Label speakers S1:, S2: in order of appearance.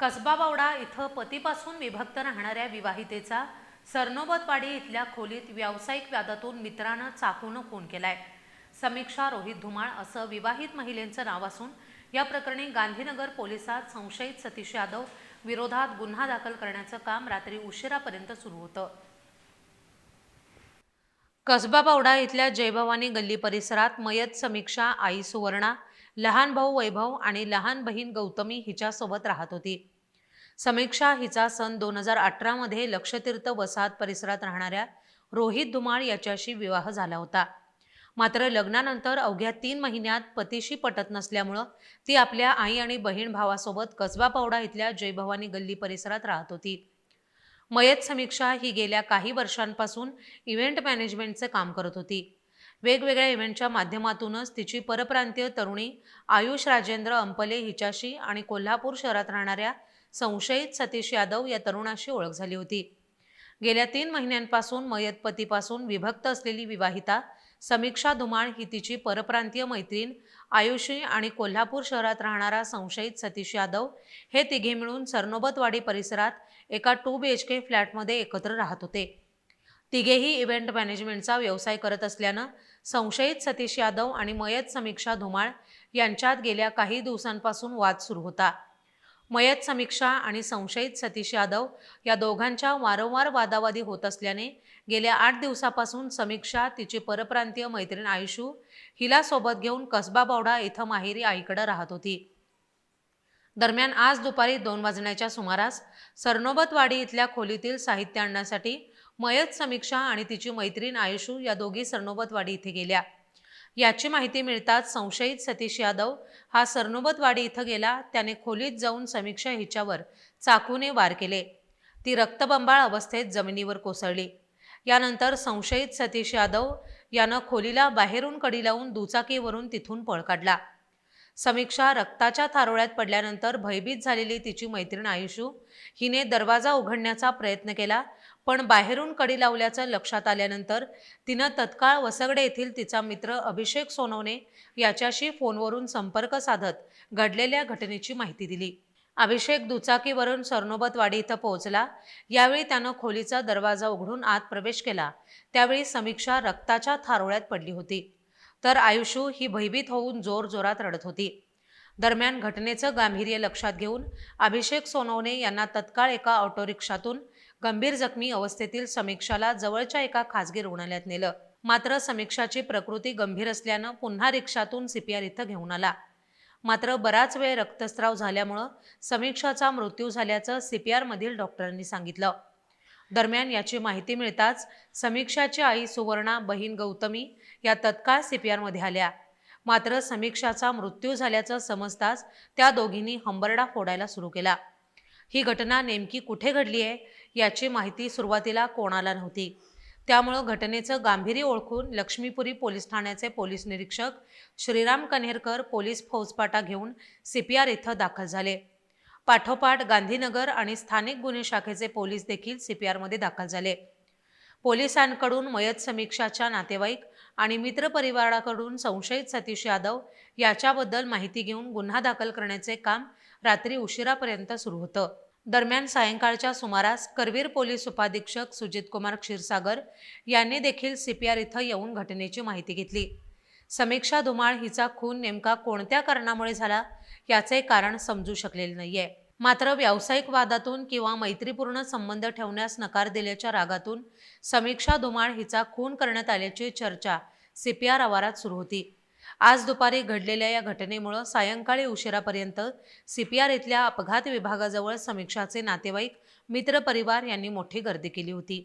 S1: कसबा बावडा इथं पतीपासून विभक्त राहणाऱ्या विवाहितेचा सरनोबतवाडी इथल्या खोलीत व्यावसायिक व्यादातून मित्रानं चाकून खून केलाय. समीक्षा रोहित धुमाळ असं विवाहित महिलेचं नाव असून या प्रकरणी गांधीनगर पोलिसात संशयित सतीश यादव विरोधात गुन्हा दाखल करण्याचं काम रात्री उशिरापर्यंत सुरू होतं. कसबा बावडा इथल्या जयभवानी गल्ली परिसरात मयत समीक्षा आई सुवर्णा लहान भाऊ वैभव आणि लहान बहीण गौतमी हिच्यासोबत राहत होती. समीक्षा हिचा सन दोन हजार अठरामध्ये लक्षतीर्थ वसाहत परिसरात राहणाऱ्या रोहित धुमाळ याच्याशी विवाह झाला होता. मात्र लग्नानंतर अवघ्या तीन महिन्यात पतीशी पटत नसल्यामुळं ती आपल्या आई आणि बहीण भावासोबत कसबा पावडा इथल्या जयभवानी गल्ली परिसरात राहत होती. मयत समीक्षा ही गेल्या काही वर्षांपासून इव्हेंट मॅनेजमेंटचं काम करत होती. वेगवेगळ्या इव्हेंटच्या माध्यमातूनच तिची परप्रांतीय तरुणी आयुष राजेंद्र अंपले हिच्याशी आणि कोल्हापूर शहरात राहणाऱ्या संशयित सतीश यादव या तरुणाशी ओळख झाली होती. गेल्या तीन महिन्यांपासून मयतपतीपासून विभक्त असलेली विवाहिता समीक्षा धुमाळ ही तिची परप्रांतीय मैत्रीण आयुषी आणि कोल्हापूर शहरात राहणारा संशयित सतीश यादव हे तिघे मिळून सरनोबतवाडी परिसरात एका टू बी एच के फ्लॅटमध्ये एकत्र राहत होते. तिघेही इव्हेंट मॅनेजमेंटचा व्यवसाय करत असल्यानं संशयित सतीश यादव आणि मयत समीक्षा धुमाळ यांच्यात गेल्या काही दिवसांपासून वाद सुरू होता. मयत समीक्षा आणि संशयित सतीश यादव या दोघांच्या वारंवार वादावादी होत असल्याने गेल्या आठ दिवसापासून समीक्षा तिची परप्रांतीय मैत्रीण आयुषू हिला सोबत घेऊन कसबा बावडा इथं माहेरी आईकडे राहत होती. दरम्यान आज दुपारी दोन वाजण्याच्या सुमारास सरनोबतवाडी इथल्या खोलीतील साहित्य आणण्यासाठी मयत समीक्षा आणि तिची मैत्रीण आयुषू या दोघी सरनोबतवाडी इथे गेल्या. याची माहिती मिळताच संशयित सतीश यादव हा सरनोबतवाडी इथं गेला. त्याने खोलीत जाऊन समीक्षा हिच्यावर चाकूने वार केले. ती रक्तबंबाळ अवस्थेत जमिनीवर कोसळली. यानंतर संशयित सतीश यादव यानं खोलीला बाहेरून कडी लावून दुचाकीवरून तिथून पळ काढला. समीक्षा रक्ताच्या थारोळ्यात पडल्यानंतर भयभीत झालेली तिची मैत्रीण आयुषू हिने दरवाजा उघडण्याचा प्रयत्न केला पण बाहेरून कडी लावल्याचं लक्षात आल्यानंतर तिनं तत्काळ वसगडे येथील तिचा मित्र अभिषेक सोनवणे याच्याशी फोनवरून संपर्क साधत घडलेल्या घटनेची माहिती दिली. अभिषेक दुचाकीवरून सरनोबतवाडी इथं पोहोचला. यावेळी त्यानं खोलीचा दरवाजा उघडून आत प्रवेश केला. त्यावेळी समीक्षा रक्ताच्या थारोळ्यात पडली होती. तर आयुषू ही भयभीत होऊन जोरजोरात रडत होती. दरम्यान घटनेचं गांभीर्य लक्षात घेऊन अभिषेक सोनवणे यांना तत्काळ एका ऑटो रिक्षातून गंभीर जखमी अवस्थेतील समीक्षाला जवळच्या एका खासगी रुग्णालयात नेलं. मात्र समीक्षाची प्रकृती गंभीर असल्यानं पुन्हा रिक्षातून सीपीआर इथं घेऊन आला. मात्र बराच वेळ रक्तस्राव झाल्यामुळं समीक्षाचा मृत्यू झाल्याचं सीपीआरमधील डॉक्टरांनी सांगितलं. दरम्यान याची माहिती मिळताच समीक्षाची आई सुवर्णा बहीण गौतमी या तत्काळ सीपीआरमध्ये आल्या. मात्र समीक्षाचा मृत्यू झाल्याचं समजताच त्या दोघींनी हंबरडा फोडायला सुरू केला. ही घटना नेमकी कुठे घडली आहे याची माहिती सुरुवातीला कोणाला नव्हती. त्यामुळं घटनेचं गांभीर्य ओळखून लक्ष्मीपुरी पोलीस ठाण्याचे पोलीस निरीक्षक श्रीराम कन्हेरकर पोलीस फौजपाटा घेऊन सीपीआर इथं दाखल झाले. पाठोपाठ गांधीनगर आणि स्थानिक गुन्हे शाखेचे पोलीस देखील सीपीआरमध्ये दाखल झाले. पोलिसांकडून मयत समीक्षाच्या नातेवाईक आणि मित्रपरिवाराकडून संशयित सतीश यादव याच्याबद्दल माहिती घेऊन गुन्हा दाखल करण्याचे काम रात्री उशिरापर्यंत सुरू होतं. दरम्यान सायंकाळच्या सुमारास करवीर पोलीस उपाधीक्षक सुजित कुमार क्षीरसागर यांनी देखील सीपीआर इथं येऊन घटनेची माहिती घेतली. समीक्षा धुमाळ हिचा खून नेमका कोणत्या कारणामुळे झाला याचे कारण समजू शकलेले नाहीये. मात्र व्यावसायिक वादातून किंवा मैत्रीपूर्ण संबंध ठेवण्यास नकार दिल्याच्या रागातून समीक्षा धुमाळ हिचा खून करण्यात आल्याची चर्चा सीपीआर आवारात सुरू होती. आज दुपारी घडलेल्या या घटनेमुळं सायंकाळी उशिरापर्यंत सीपीआर इथल्या अपघात विभागाजवळ समीक्षाचे नातेवाईक मित्रपरिवार यांनी मोठी गर्दी केली होती.